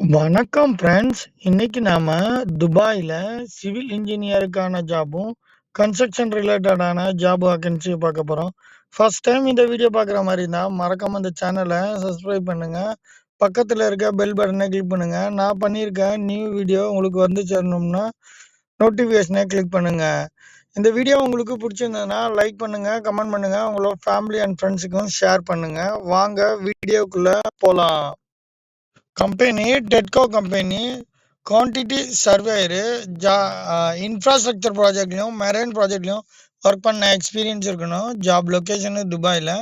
வணக்கம் ஃப்ரெண்ட்ஸ். இன்னைக்கு நாம துபாயில் சிவில் இன்ஜினியருக்கான ஜாபும், கன்ஸ்ட்ரக்ஷன் ரிலேட்டடான ஜாப் வேக்கன்சி பார்க்க போகிறோம் ஃபர்ஸ்ட் டைம் இந்த வீடியோ பார்க்குற மாதிரி இருந்தால் மறக்காம இந்த சேனலை சப்ஸ்கிரைப் பண்ணுங்கள் பக்கத்தில் இருக்க பெல் பட்டனை கிளிக் பண்ணுங்கள் நான் பண்ணியிருக்க நியூ வீடியோ உங்களுக்கு வந்து சேரணும்னா, நோட்டிஃபிகேஷனை கிளிக் பண்ணுங்கள் இந்த வீடியோ உங்களுக்கு பிடிச்சிருந்ததுன்னா லைக் பண்ணுங்கள் கமெண்ட் பண்ணுங்கள் உங்களோட ஃபேமிலி அண்ட் ஃப்ரெண்ட்ஸுக்கும் ஷேர் பண்ணுங்கள் வாங்க வீடியோக்குள்ளே போகலாம் company Tedco company quantity surveyor ஜா இன்ஃப்ராஸ்ட்ரக்சர் ப்ராஜெக்ட்லையும் மெரைன் ப்ராஜெக்ட்லையும் ஒர்க் பண்ண எக்ஸ்பீரியன்ஸ் இருக்கணும். ஜாப் லொக்கேஷனு துபாயில்.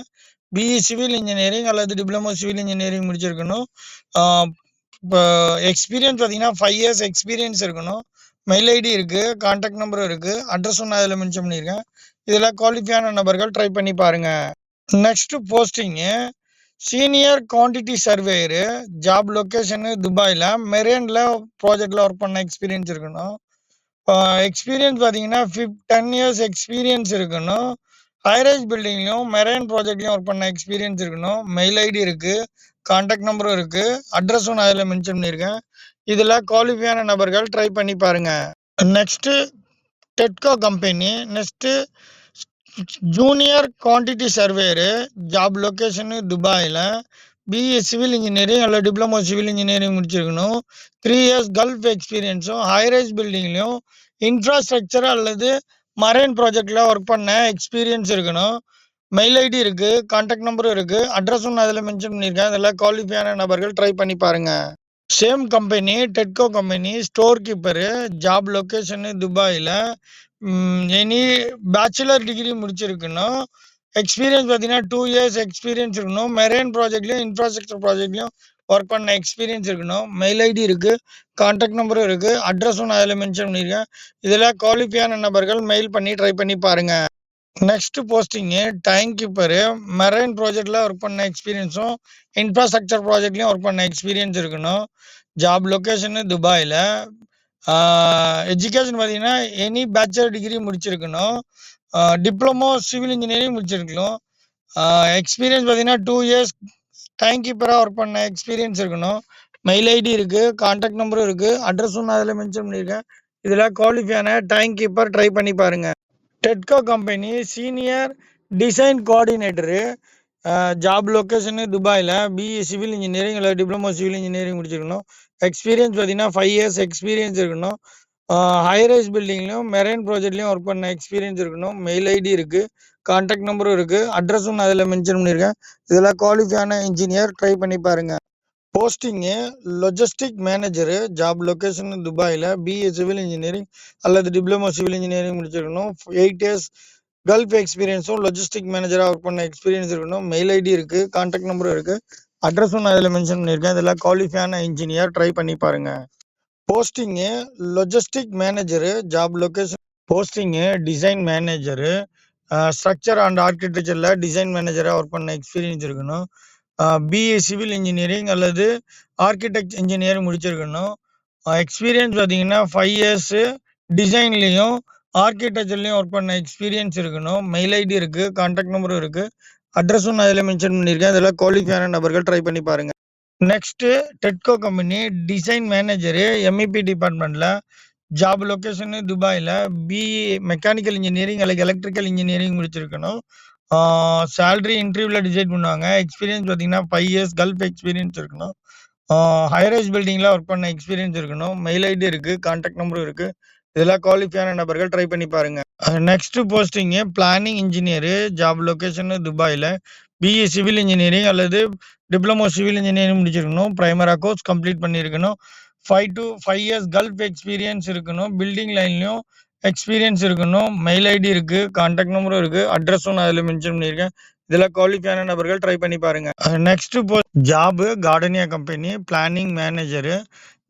பிஇ சிவில் இன்ஜினியரிங் அல்லது டிப்ளமோ சிவில் இன்ஜினியரிங் முடிச்சிருக்கணும். இப்போ எக்ஸ்பீரியன்ஸ் பார்த்தீங்கன்னா ஃபைவ் இயர்ஸ் எக்ஸ்பீரியன்ஸ் இருக்கணும். மெயில் ஐடி இருக்குது கான்டாக்ட் நம்பரும் இருக்குது அட்ரஸும் நான் இதில் மென்ஷன் பண்ணியிருக்கேன். இதில் குவாலிஃபையான நபர்கள் ட்ரை பண்ணி பாருங்கள் next posting senior quantity surveyor job location துபாயில் மெரேனில் ப்ராஜெக்டில் ஒர்க் பண்ண எக்ஸ்பீரியன்ஸ் இருக்கணும். எக்ஸ்பீரியன்ஸ் பார்த்தீங்கன்னா ஃபிஃப் டென் இயர்ஸ் எக்ஸ்பீரியன்ஸ் இருக்கணும். ஹைரேஜ் பில்டிங்லையும் மெரைன் ப்ராஜெக்ட்லையும் ஒர்க் பண்ண எக்ஸ்பீரியன்ஸ் இருக்கணும். மெயில் ஐடி இருக்குது கான்டாக்ட் நம்பரும் இருக்குது அட்ரஸும் நான் அதில் மென்ஷன் பண்ணியிருக்கேன். இதில் குவாலிஃபையான நபர்கள் ட்ரை பண்ணி பாருங்கள் next Tedco company next junior quantity surveyor job location துபாயில் பிஇ சிவில் இன்ஜினியரிங் அல்லது டிப்ளமோ சிவில் இன்ஜினியரிங் முடிச்சிருக்கணும். த்ரீ இயர்ஸ் கல்ஃப் எக்ஸ்பீரியன்ஸும் ஹைரைஸ் பில்டிங்லையும் இன்ஃப்ராஸ்ட்ரக்சர் அல்லது மரைன் ப்ராஜெக்டில் ஒர்க் பண்ண எக்ஸ்பீரியன்ஸ் இருக்கணும். மெயில் ஐடி இருக்குது கான்டாக்ட் நம்பரும் இருக்குது அட்ரஸும் நான் அதில் மென்ஷன் பண்ணியிருக்கேன். அதில் குவாலிஃபையான நபர்கள் ட்ரை பண்ணி பாருங்கள் same company Tedco company store keeper job location துபாயில் எனி பேச்சுலர் டிகிரி முடிச்சிருக்கணும். எக்ஸ்பீரியன்ஸ் பார்த்தீங்கன்னா டூ இயர்ஸ் எக்ஸ்பீரியன்ஸ் இருக்கணும். மெரைன் ப்ராஜெக்ட்லையும் இன்ஃப்ராஸ்ட்ரக்சர் ப்ராஜெக்ட்லையும் ஒர்க் பண்ண எக்ஸ்பீரியன்ஸ் இருக்கணும். மெயில் ஐடி இருக்குது கான்டாக்ட் நம்பரும் இருக்குது அட்ரஸும் நான் அதில் மென்ஷன் பண்ணியிருக்கேன். இதில் குவாலிஃபையான நபர்கள் மெயில் பண்ணி ட்ரை பண்ணி பாருங்கள் next posting time keeper marine ப்ராஜெக்டில் ஒர்க் பண்ண எக்ஸ்பீரியன்ஸும் இன்ஃப்ராஸ்ட்ரக்சர் ப்ராஜெக்ட்லேயும் ஒர்க் பண்ண எக்ஸ்பீரியன்ஸ் இருக்கணும். ஜாப் லொக்கேஷனு துபாயில். எஜுகேஷன் பார்த்தீங்கன்னா எனி பேச்சுலர் டிகிரி முடிச்சிருக்கணும். டிப்ளமோ சிவில் இன்ஜினியரிங் முடிச்சிருக்கணும். எக்ஸ்பீரியன்ஸ் பார்த்தீங்கன்னா டூ இயர்ஸ் டைம் கீப்பராக ஒர்க் பண்ண எக்ஸ்பீரியன்ஸ் இருக்கணும். மெயில் ஐடி இருக்குது கான்டாக்ட் நம்பரும் இருக்குது அட்ரஸும் நான் அதில் மென்ஷன் பண்ணியிருக்கேன் இதில் குவாலிஃபையான டைம் கீப்பர் ட்ரை பண்ணி பாருங்கள் Tedco company senior design coordinator job location துபாயில் பிஇ சிவில் இன்ஜினியரிங் இல்லை டிப்ளமோ சிவில் இன்ஜினியரிங் முடிச்சிருக்கணும். எக்ஸ்பீரியன்ஸ் பார்த்தீங்கன்னா ஃபைவ் இயர்ஸ் எக்ஸ்பீரியன்ஸ் இருக்கணும். ஹைரைஸ் பில்டிங்லையும் மெரைன் ப்ராஜெக்ட்லையும் ஒர்க் பண்ண எக்ஸ்பீரியன்ஸ் இருக்கணும். மெயில் ஐடி இருக்குது கான்டாக்ட் நம்பரும் இருக்குது அட்ரஸும் நான் அதில் மென்ஷன் பண்ணியிருக்கேன். இதெல்லாம் குவாலிஃபையான இன்ஜினியர் ட்ரை பண்ணி பாருங்கள் posting logistic manager job location துபாயில் பிஏ சிவில் இன்ஜினியரிங் அல்லது டிப்ளமோ சிவில் இன்ஜினியரிங் முடிச்சிருக்கணும். எயிட் இயர்ஸ் கல்ஃப் எக்ஸ்பீரியன்ஸும் லொஜிஸ்டிக் மேனேஜராக ஒர்க் பண்ண எக்ஸ்பீரியன்ஸ் இருக்கணும். மெயில் ஐடி இருக்குது கான்டாக்ட் நம்பரும் இருக்குது அட்ரஸும் நான் இதில் மென்ஷன் பண்ணியிருக்கேன். இதில் குவாலிஃபையான இன்ஜினியர் ட்ரை பண்ணி பாருங்கள் posting logistic manager job location posting design manager structure and ஆர்கிடெக்சரில் design மேனேஜராக ஒர்க் பண்ண எக்ஸ்பீரியன்ஸ் இருக்கணும். பிஏ சிவில் இன்ஜினியரிங் அல்லது ஆர்கிடெக்ட் இன்ஜினியரிங் முடிச்சிருக்கணும். எக்ஸ்பீரியன்ஸ் பார்த்தீங்கன்னா ஃபைவ் இயர்ஸு டிசைன்லேயும் ஆர்கிடெக்சர்லேயும் ஒர்க் பண்ண எக்ஸ்பீரியன்ஸ் இருக்கணும். மெயில் ஐடி இருக்குது கான்டாக்ட் நம்பரும் இருக்குது அட்ரஸும் நான் இதில் மென்ஷன் பண்ணியிருக்கேன். இதில் குவாலிஃபையான நபர்கள் ட்ரை பண்ணி பாருங்கள் next Tedco company design manager MEP டிபார்ட்மெண்ட்டில் ஜாப் லொக்கேஷனு துபாயில் பிஇ மெக்கானிக்கல் இன்ஜினியரிங் அல்லது எலக்ட்ரிக்கல் இன்ஜினியரிங் முடிச்சிருக்கணும். சேலரி இன்டர்வியூவில் டிசைட் பண்ணுவாங்க. எக்ஸ்பீரியன்ஸ் பார்த்தீங்கன்னா ஃபைவ் இயர்ஸ் கல்ஃப் எக்ஸ்பீரியன்ஸ் இருக்கணும். ஹைரைஸ் பில்டிங்கில் ஒர்க் பண்ண எக்ஸ்பீரியன்ஸ் இருக்கணும். மெயில் ஐடி இருக்குது கான்டாக்ட் நம்பரும் இருக்குது இதெல்லாம் குவாலிஃபையான நபர்கள் ட்ரை பண்ணி பாருங்க. Next posting planning engineer job location துபாயில். பிஇ சிவில் இன்ஜினியரிங் அல்லது டிப்ளமோ சிவில் இன்ஜினியரிங் முடிச்சிருக்கணும். ப்ரைமரா கோர்ஸ் கம்ப்ளீட் பண்ணியிருக்கணும். Five to five years gulf experience இருக்கணும். பில்டிங் லைன்லையும் எக்ஸ்பீரியன்ஸ் இருக்கணும் மெயில் ஐடி இருக்குது கான்டாக்ட் நம்பரும் இருக்குது அட்ரஸும் நான் அதில் மென்ஷன் பண்ணியிருக்கேன். இதில் குவாலிஃபையான நபர்கள் ட்ரை பண்ணி பாருங்கள் நெக்ஸ்ட்டு போ job Gardenia company planning manager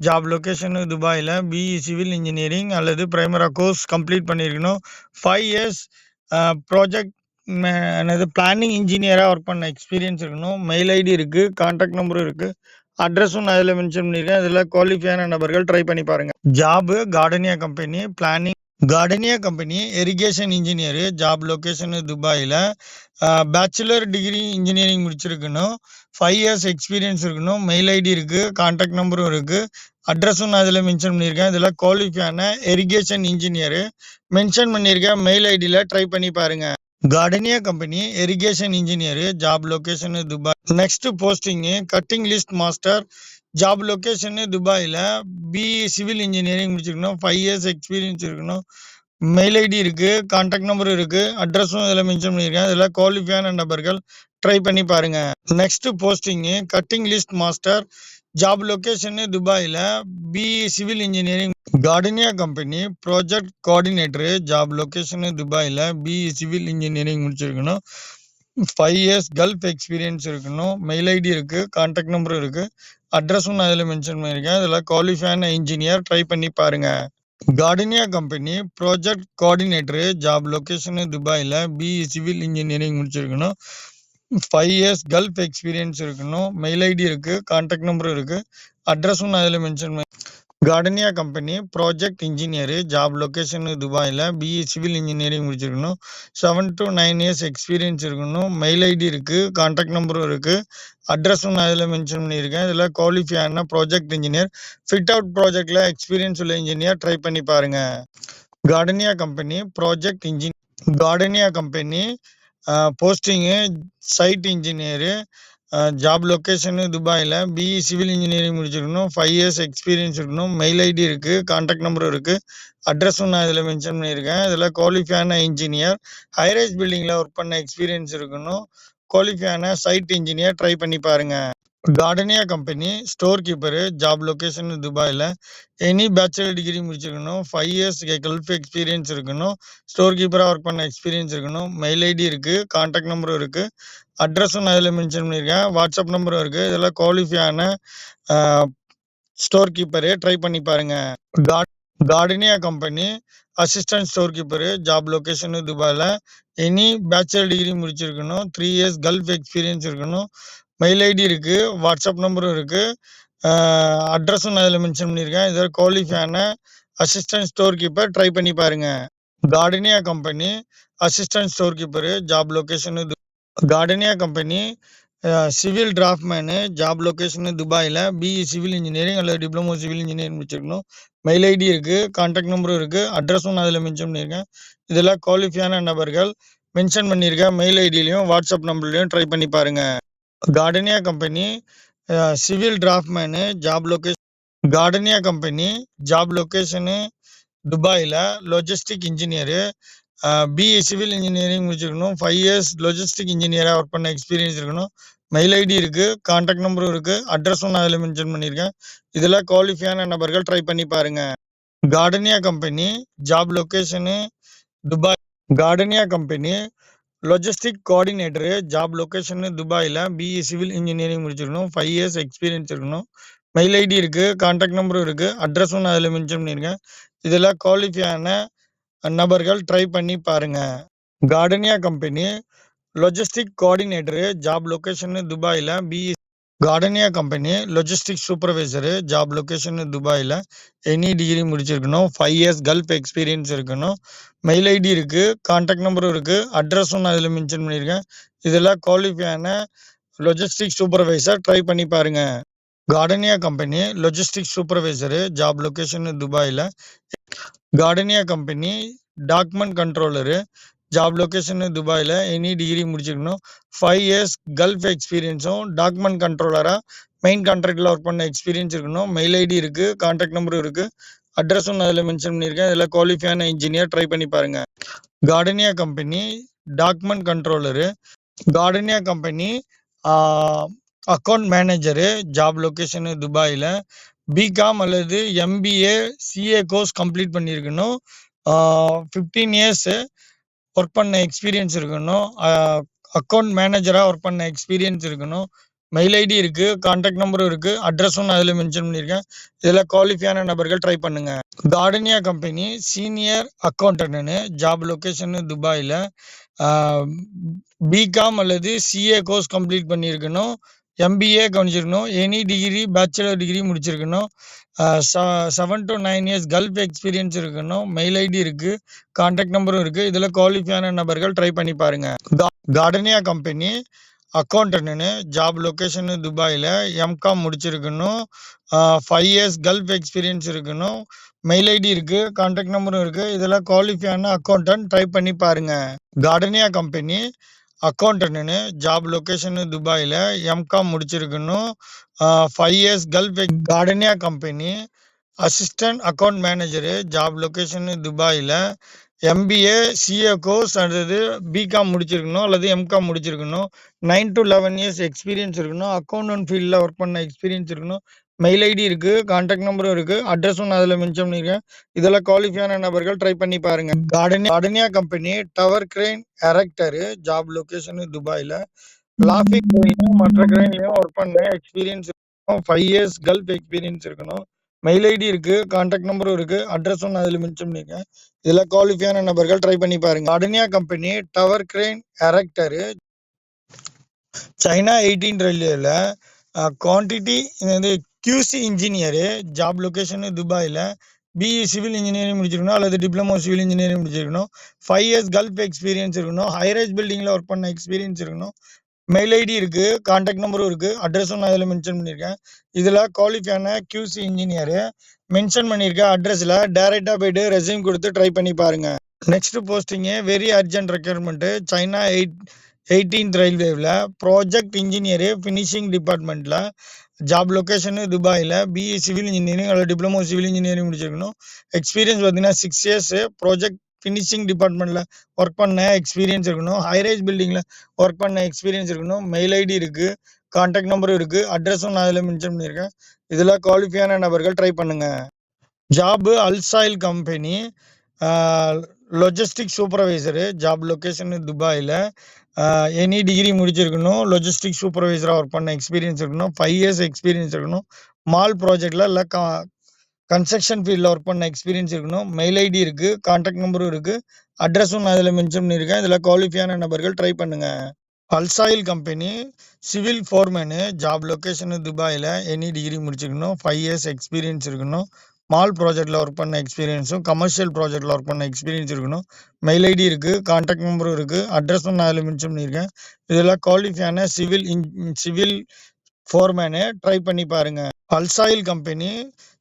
job location துபாயில் பிஇ சிவில் இன்ஜினியரிங் அல்லது ப்ரைமரா கோர்ஸ் கம்ப்ளீட் பண்ணியிருக்கணும். ஃபைவ் இயர்ஸ் ப்ராஜெக்ட் என்னது பிளானிங் இன்ஜினியராக ஒர்க் பண்ண எக்ஸ்பீரியன்ஸ் இருக்கணும். மெயில் ஐடி இருக்குது கான்டாக்ட் நம்பரும் இருக்குது அட்ரஸும் நான் இதில் மென்ஷன் பண்ணியிருக்கேன். இதில் குவாலிஃபையான நபர்கள் ட்ரை பண்ணி பாருங்கள் job Gardenia company planning Gardenia company irrigation engineer job location துபாயில் பேச்சுலர் டிகிரி இன்ஜினியரிங் முடிச்சிருக்கணும். ஃபைவ் இயர்ஸ் எக்ஸ்பீரியன்ஸ் இருக்கணும். மெயில் ஐடி இருக்குது கான்டாக்ட் நம்பரும் இருக்குது அட்ரஸும் நான் இதில் மென்ஷன் பண்ணியிருக்கேன். இதில் குவாலிஃபையான இரிகேஷன் இன்ஜினியரு. மென்ஷன் பண்ணியிருக்கேன் மெயில் ஐடியில் ட்ரை பண்ணி பாருங்கள் Gardenia company irrigation engineer job location Dubai. Next posting cutting list master. Job location துபாயில் பிஇ சிவில் இன்ஜினியரிங் முடிச்சிருக்கணும். ஃபைவ் இயர்ஸ் எக்ஸ்பீரியன்ஸ் இருக்கணும். மெயில் ஐடி இருக்குது கான்டாக்ட் நம்பரும் இருக்குது அட்ரஸும் இதில் மென்ஷன் பண்ணியிருக்கேன். இதில் குவாலிஃபையான நபர்கள் ட்ரை பண்ணி பாருங்கள் next posting cutting list master. Job location துபாயில் BE civil engineering. Gardenia company project coordinator. Job location துபாயில் பிஇ சிவில் இன்ஜினியரிங் முடிச்சிருக்கணும். ஃபைவ் இயர்ஸ் கல்ஃப் எக்ஸ்பீரியன்ஸ் இருக்கணும். மெயில் ஐடி இருக்குது கான்டாக்ட் நம்பரும் இருக்குது அட்ரஸும் நான் இதில் மென்ஷன் பண்ணியிருக்கேன். இதில் குவாலிஃபையான இன்ஜினியர் ட்ரை பண்ணி பாருங்கள் Gardenia company project coordinator. Job location துபாயில் பிஇ சிவில் இன்ஜினியரிங் முடிச்சிருக்கணும். ஃபைவ் இயர்ஸ் கல்ஃப் எக்ஸ்பீரியன்ஸ் இருக்கணும். மெயில் ஐடி இருக்குது கான்டாக்ட் நம்பரும் இருக்குது அட்ரஸும் நான் இதில் மென்ஷன் பண்ணி Gardenia company project engineer. Job location துபாயில் பிஇ சிவில் இன்ஜினியரிங் முடிச்சிருக்கணும். Seven to nine years experience இருக்கணும். மெயில் ஐடி இருக்குது கான்டாக்ட் நம்பரும் இருக்குது அட்ரஸும் நான் இதில் மென்ஷன் பண்ணியிருக்கேன். இதில் குவாலிஃபை ஆன ப்ராஜெக்ட் இன்ஜினியர். ஃபிட் அவுட் ப்ராஜெக்டில் எக்ஸ்பீரியன்ஸ் உள்ள இன்ஜினியர் ட்ரை பண்ணி பாருங்கள் Gardenia company project engine Gardenia company posting site engineer. Job location துபாயில் பிஇ சிவில் இன்ஜினியரிங் முடிச்சிருக்கணும். ஃபைவ் இயர்ஸ் எக்ஸ்பீரியன்ஸ் இருக்கணும். மெயில் ஐடி இருக்குது காண்டாக்ட் நம்பரும் இருக்குது அட்ரஸும் நான் இதில் மென்ஷன் பண்ணியிருக்கேன். இதில் குவாலிஃபையான இன்ஜினியர். ஹைரேஜ் பில்டிங்கில் ஒர்க் பண்ண எக்ஸ்பீரியன்ஸ் இருக்கணும். குவாலிஃபையான சைட் இன்ஜினியர் ட்ரை பண்ணி பாருங்கள் Gardenia company store keeper. Job location துபாயில் எனி பேச்சுலர் டிகிரி முடிச்சிருக்கணும். ஃபைவ் இயர்ஸ் கல்ஃப் எக்ஸ்பீரியன்ஸ் இருக்கணும். ஸ்டோர் கீப்பராக ஒர்க் பண்ண எக்ஸ்பீரியன்ஸ் இருக்கணும். மெயில் ஐடி இருக்குது கான்டாக்ட் நம்பரும் இருக்குது அட்ரஸும் நான் இதில் மென்ஷன் பண்ணியிருக்கேன். வாட்ஸ்அப் நம்பரும் இருக்குது இதில் குவாலிஃபையான ஸ்டோர் கீப்பரு ட்ரை பண்ணி பாருங்கள் card Gardenia company assistant store keeper. Job location துபாயில் எனி பேச்சுலர் டிகிரி முடிச்சிருக்கணும். த்ரீ இயர்ஸ் கல்ஃப் எக்ஸ்பீரியன்ஸ் இருக்கணும். மெயில் ஐடி இருக்குது வாட்ஸ்அப் நம்பரும் இருக்குது அட்ரஸும் நான் இதில் மென்ஷன் பண்ணியிருக்கேன். இதில் குவாலிஃபையான அசிஸ்டன்ட் ஸ்டோர் கீப்பர் ட்ரை பண்ணி பாருங்கள் Gardenia company assistant store keeper. Job location Gardenia company civil draughtsman. Job location துபாயில் பிஇ சிவில் இன்ஜினியரிங் அல்லது டிப்ளமோ சிவில் இன்ஜினியரிங் முடிச்சிருக்கணும். மெயில் ஐடி இருக்கு. கான்டாக்ட் நம்பரும் இருக்கு. அட்ரஸும் நான் அதில் மென்ஷன் பண்ணியிருக்கேன். இதுல குவாலிஃபையான நபர்கள் மென்ஷன் பண்ணியிருக்கேன் மெயில் ஐடியிலையும் வாட்ஸ்அப் நம்பர்லையும் ட்ரை பண்ணி பாருங்க. Gardenia company civil draftsman. Job location Gardenia company job location துபாயில் logistic engineer. BA BE civil engineering முடிச்சிருக்கணும். ஃபைவ் இயர்ஸ் லொஜிஸ்டிக் இன்ஜினியராக ஒர்க் பண்ண எக்ஸ்பீரியன்ஸ் இருக்கணும். மெயில் ஐடி இருக்குது கான்டாக்ட் நம்பரும் இருக்குது அட்ரஸும் நான் அதில் மென்ஷன் பண்ணியிருக்கேன். இதில் குவாலிஃபையான நபர்கள் ட்ரை பண்ணி பாருங்கள் Gardenia company job location Dubai Gardenia company logistic coordinator. Job location துபாயில் பிஇ சிவில் இன்ஜினியரிங் முடிச்சிருக்கணும். ஃபைவ் இயர்ஸ் எக்ஸ்பீரியன்ஸ் இருக்கணும். மெயில் ஐடி இருக்குது கான்டாக்ட் நம்பரும் இருக்குது அட்ரஸும் நான் அதில் மென்ஷன் பண்ணியிருக்கேன். இதில் குவாலிஃபையான நபர்கள் ட்ரை பண்ணி பாருங்க. Gardenia company logistic coordinator. Job location துபாயில் BE Gardenia company logistic supervisor. Job location துபாயில் எனி டிகிரி முடிச்சிருக்கணும். ஃபைவ் இயர்ஸ் கல்ஃப் எக்ஸ்பீரியன்ஸ் இருக்கணும். மெயில் ஐடி இருக்குது கான்டாக்ட் நம்பரும் இருக்குது அட்ரஸும் நான் இதில் மென்ஷன் பண்ணியிருக்கேன். இதெல்லாம் குவாலிஃபையான லொஜிஸ்டிக் சூப்பர்வைசர் ட்ரை பண்ணி பாருங்க. Gardenia company logistic supervisor. Job location துபாயில் Gardenia company document controller. Job location துபாயில் எனி டிகிரி முடிச்சிருக்கணும். ஃபைவ் இயர்ஸ் கல்ஃப் எக்ஸ்பீரியன்ஸும், டாக்குமெண்ட் கண்ட்ரோலரா மெயின் கான்ட்ராக்டில் ஒர்க் பண்ண எக்ஸ்பீரியன்ஸ் இருக்கணும். மெயில் ஐடி இருக்கு. கான்டாக்ட் நம்பரும் இருக்கு. அட்ரஸும் நான் இதுல மென்ஷன் பண்ணியிருக்கேன். இதுல குவாலிஃபையான இன்ஜினியர் ட்ரை பண்ணி பாருங்க. Gardenia company document controller. Gardenia company ஆ அக்கவுண்ட் மேனேஜரு. ஜாப் லொகேஷனு துபாயில் பிகாம் அல்லது எம்பிஏ, சிஏ கோர்ஸ் கம்ப்ளீட் பண்ணியிருக்கணும். ஆ 15 இயர்ஸ் ஒர்க் பண்ண எக்ஸ்பீரியன்ஸ் இருக்கணும். அக்கௌண்ட் மேனேஜராக ஒர்க் பண்ண எக்ஸ்பீரியன்ஸ் இருக்கணும். மெயில் ஐடி இருக்குது கான்டாக்ட் நம்பரும் இருக்குது அட்ரஸும் நான் அதில் மென்ஷன் பண்ணியிருக்கேன். இதில் குவாலிஃபையான நபர்கள் ட்ரை பண்ணுங்கள் கார்டனியா கம்பெனி சீனியர் அக்கவுண்டன்ட்னு. ஜாப் லொகேஷனு துபாயில் பிகாம் அல்லது சிஏ கோர்ஸ் கம்ப்ளீட் பண்ணியிருக்கணும். எம்பிஏ கவனிச்சிருக்கணும். எனி டிகிரி பேச்சுலர் டிகிரி முடிச்சிருக்கணும். Seven to nine years Gulf experience இருக்கணும். மெயில் ஐடி இருக்கு. கான்டாக்ட் நம்பரும் இருக்கு. இதில் குவாலிஃபையான நபர்கள் ட்ரை பண்ணி பாருங்க. கார்டனியா கம்பெனி அக்கௌண்டன்ட்னு ஜாப் லொக்கேஷனு துபாயில் எம்காம் முடிச்சிருக்கணும். ஃபைவ் இயர்ஸ் கல்ஃப் எக்ஸ்பீரியன்ஸ் இருக்கணும். மெயில் ஐடி இருக்கு. கான்டாக்ட் நம்பரும் இருக்கு. இதில் குவாலிஃபையான அக்கௌண்டன்ட் ட்ரை பண்ணி பாருங்க. கார்டனியா கம்பெனி அக்கௌண்டன்ட்னு ஜாப் லொக்கேஷனு துபாயில் எம்காம் முடிச்சிருக்கணும். Five years Gulf Gardenia company assistant account manager job location துபாயில் எம்பிஏ சிஏ கோர்ஸ் அடுத்தது பிகாம் முடிச்சிருக்கணும் அல்லது எம்காம் முடிச்சிருக்கணும். Nine to eleven years experience இருக்கணும். அக்கௌண்டன்ட் ஃபீல்டில் ஒர்க் பண்ண எக்ஸ்பீரியன்ஸ் இருக்கணும். மெயில் ஐடி இருக்குது கான்டாக்ட் நம்பரும் இருக்குது அட்ரஸும் நான் அதில் மென்ஷன் பண்ணியிருக்கேன் இதெல்லாம் குவாலிஃபையான நபர்கள் ட்ரை பண்ணி பாருங்கள் Gardenia Gardenia company tower crane erector job location துபாயில். லாஃபிக் மற்ற கிரெயின்லையும் ஒர்க் பண்ண. எக்ஸ்பீரியன்ஸ் இருக்கணும். ஃபைவ் இயர்ஸ் கல்ஃப் எக்ஸ்பீரியன்ஸ் இருக்கணும். மெயில் ஐடி இருக்குது கான்டாக்ட் நம்பரும் இருக்கு அட்ரஸும் நான் அதில் மென்ஷன் பண்ணியிருக்கேன் இதில் குவாலிஃபையான நபர்கள் ட்ரை பண்ணி பாருங்க. Gardenia company tower crane erector China eighteen ரயில்வேல குவான்டிட்டி வந்து கியூசி இன்ஜினியரு ஜாப் லொக்கேஷனு துபாயில் பிஇ சிவில் இன்ஜினியரிங் முடிச்சிருக்கணும் அல்லது டிப்ளமோ சிவில் இன்ஜினியரிங் முடிச்சிருக்கணும். ஃபைவ் இயர்ஸ் கல்ஃப் எக்ஸ்பீரியன்ஸ் இருக்கணும். ஹைரேஜ் பில்டிங்கில் ஒர்க் பண்ண எக்ஸ்பீரியன்ஸ் இருக்கணும். மெயில் ஐடி இருக்குது கான்டாக்ட் நம்பரும் இருக்குது அட்ரஸும் நான் இதில் மென்ஷன் பண்ணியிருக்கேன் இதில் குவாலிஃபையான கியூசி இன்ஜினியரு மென்ஷன் பண்ணியிருக்கேன் அட்ரஸில் டேரெக்டாக போய்ட்டு ரெசியூம் கொடுத்து ட்ரை பண்ணி பாருங்கள் next posting very urgent requirement China eight eighteenth ரயில்வேவில் project engineer finishing டிபார்ட்மெண்ட்டில் ஜாப் லொக்கேஷனு துபாயில். பிஇ சிவில் இன்ஜினியரிங் அல்லது டிப்ளமோ சிவில் இன்ஜினியரிங் முடிச்சிருக்கணும். எக்ஸ்பீரியன்ஸ் பார்த்தீங்கன்னா சிக்ஸ் இயர்ஸு ப்ராஜெக்ட் ஃபினிஷிங் டிபார்ட்மெண்ட்டில் ஒர்க் பண்ண எக்ஸ்பீரியன்ஸ் இருக்கணும். ஹைரேஜ் பில்டிங்கில் ஒர்க் பண்ண எக்ஸ்பீரியன்ஸ் இருக்கணும். மெயில் ஐடி இருக்குது கான்டாக்ட் நம்பரும் இருக்குது அட்ரஸும் நான் அதில் மென்ஷன் பண்ணியிருக்கேன். இதில் குவாலிஃபையான நபர்கள் ட்ரை பண்ணுங்கள் job அல்சாயில் company logistic supervisor job location துபாயில். எனி டிகிரி முடிச்சிருக்கணும் லொஜிஸ்டிக் சூப்பர்வைசராக ஒர்க் பண்ண எக்ஸ்பீரியன்ஸ் இருக்கணும் ஃபைவ் இயர்ஸ் எக்ஸ்பீரியன்ஸ் இருக்கணும் மால் ப்ராஜெக்டில் இல்லை கா கன்ஸ்ட்ரக்ஷன் ஃபீல்டில் ஒர்க் பண்ண எக்ஸ்பீரியன்ஸ் இருக்கணும் மெயில் ஐடி இருக்குது கான்டாக்ட் நம்பரும் இருக்குது அட்ரஸும் நான் இதில் மென்ஷன் பண்ணியிருக்கேன் இதில் குவாலிஃபையான நபர்கள் ட்ரை பண்ணுங்கள் பல்சாயில் company civil foreman job location துபாயில் எனி டிகிரி முடிச்சிருக்கணும் ஃபைவ் இயர்ஸ் எக்ஸ்பீரியன்ஸ் இருக்கணும் மால் ப்ராஜெக்டில் ஒர்க் பண்ண எக்ஸ்பீரியன்ஸும் கமர்ஷியல் ப்ராஜெக்டில் ஒர்க் பண்ண எக்ஸ்பீரியன்ஸ் இருக்கணும். மெயில் ஐடி இருக்குது கான்டாக்ட் நம்பரும் இருக்குது அட்ரஸும் நான் அதில் மென்ஷன் பண்ணியிருக்கேன். இதில் குவாலிஃபையான civil in civil foreman try பண்ணி பாருங்க. அல்சாயில் கம்பெனி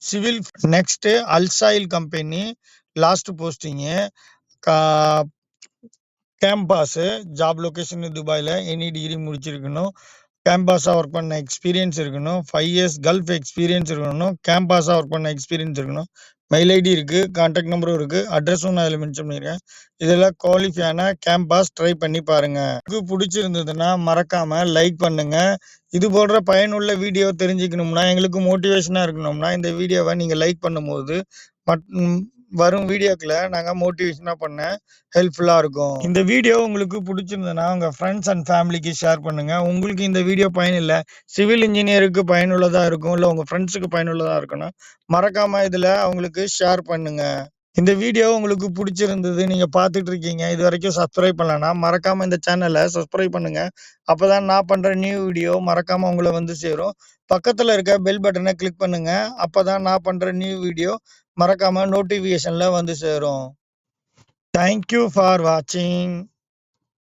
சிவில் நெக்ஸ்ட்டு அல்சாயில் company last posting camp boss job location துபாயில் எனி டிகிரி முடிச்சிருக்கணும். கேம்பாஸாக ஒர்க் பண்ண எக்ஸ்பீரியன்ஸ் இருக்கணும். ஃபைவ் இயர்ஸ் கல்ஃப் எக்ஸ்பீரியன்ஸ் இருக்கணும். கேம்பாஸாக ஒர்க் பண்ண எக்ஸ்பீரியன்ஸ் இருக்கணும். மெயில் ஐடி இருக்குது கான்டாக்ட் நம்பரும் இருக்குது அட்ரஸும் நான் இதில் மென்ஷன் பண்ணியிருக்கேன். இதெல்லாம் குவாலிஃபையான கேம்பாஸ் ட்ரை பண்ணி பாருங்கள் உங்களுக்கு பிடிச்சிருந்ததுன்னா மறக்காமல் லைக் பண்ணுங்கள் இது போன்ற பயனுள்ள வீடியோ தெரிஞ்சுக்கணும்னா எங்களுக்கு மோட்டிவேஷனாக இருக்கணும்னா இந்த வீடியோவை நீங்கள் லைக் பண்ணும்போது மட் வரும் வீடியோக்களை நாங்கள் மோட்டிவேஷனாக பண்ண ஹெல்ப்ஃபுல்லாக இருக்கும். இந்த வீடியோ உங்களுக்கு பிடிச்சிருந்ததுன்னா உங்கள் ஃப்ரெண்ட்ஸ் அண்ட் ஃபேமிலிக்கு ஷேர் பண்ணுங்கள் உங்களுக்கு இந்த வீடியோ பயனில்லை சிவில் இன்ஜினியருக்கு பயனுள்ளதாக இருக்கும் இல்லை உங்கள் ஃப்ரெண்ட்ஸுக்கு பயனுள்ளதாக இருக்குன்னா மறக்காமல் இதில் அவங்களுக்கு ஷேர் பண்ணுங்கள் இந்த வீடியோ உங்களுக்கு பிடிச்சிருந்தது நீங்கள் பார்த்துட்டு இருக்கீங்க இது வரைக்கும் சப்ஸ்கிரைப் பண்ணலன்னா மறக்காமல் இந்த சேனலை சப்ஸ்கிரைப் பண்ணுங்கள் அப்போ தான் நான் பண்ணுற நியூ வீடியோ மறக்காமல் உங்களை வந்து சேரும். பக்கத்தில் இருக்க பெல் பட்டனை கிளிக் பண்ணுங்கள் அப்போ தான் நான் பண்ணுற நியூ வீடியோ மறக்காமல் நோட்டிஃபிகேஷனில் வந்து சேரும். தேங்க்யூ ஃபார் வாட்சிங்